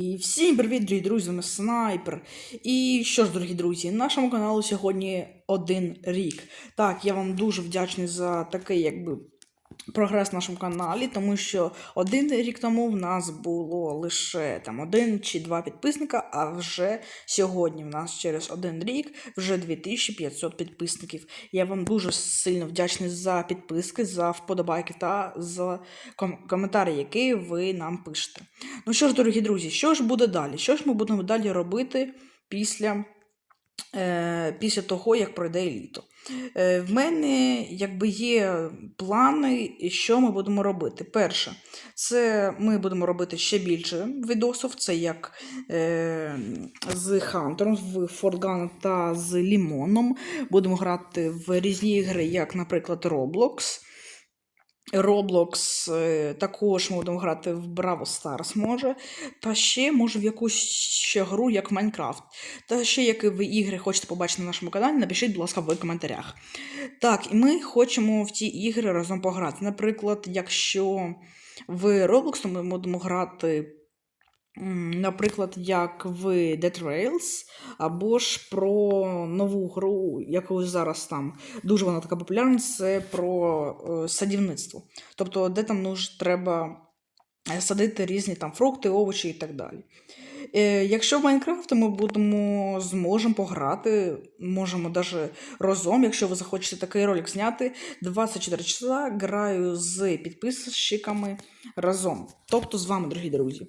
І всім привіт, друзі, ми снайпер. І що ж, дорогі друзі, нашому каналу сьогодні один рік. Так, я вам дуже вдячний за такий, якби. Прогрес в нашому каналі, тому що один рік тому в нас було лише там один чи два підписника, а вже сьогодні в нас через один рік вже 2500 підписників. Я вам дуже сильно вдячний за підписки, за вподобайки та за ком- коментарі, які ви нам пишете. Ну що ж, дорогі друзі, що ж буде далі? Що ж ми будемо далі робити після, після того, як пройде літо? Е, в мене якби є плани, що ми будемо робити. Перше, це ми будемо робити ще більше відосів. Це як е, з Хантером, в Фортган та з Лімоном. Будемо грати в різні ігри, як, наприклад, Roblox. Roblox, е, також ми будемо грати в Браво Stars, може. Та ще, може, в якусь ще гру, як Майнкрафт. Та ще, які ви ігри хочете побачити на нашому каналі, напишіть, будь ласка, в коментарях. Так, і ми хочемо в ті ігри разом пограти. Наприклад, якщо в Roblox, то ми будемо грати. Наприклад, як в Dead Rails, або ж про нову гру, яку зараз там дуже вона така популярна, це про е, садівництво. Тобто, де там нуж, треба е, садити різні там фрукти, овочі і так далі. Е, якщо в Майнкрафт ми будемо зможемо пограти, можемо навіть разом, якщо ви захочете такий ролик зняти, 24 часа граю з підписчиками разом. Тобто з вами, дорогі друзі.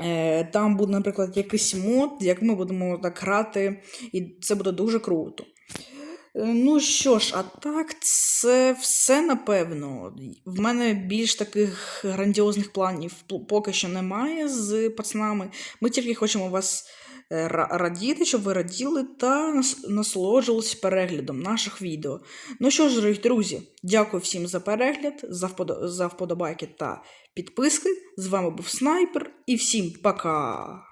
Е, Там буде, наприклад, якийсь мод, як ми будемо так грати, і це буде дуже круто. Е, Ну що ж, а так, це все напевно. В мене більш таких грандіозних планів поки що немає з пацанами. Ми тільки хочемо вас е, радіти, щоб ви раділи та нас- насолоджувались переглядом наших відео. Ну що ж, дорогі друзі, дякую всім за перегляд, за вподобайки та підписки. З вами був Снайпер і всім пока!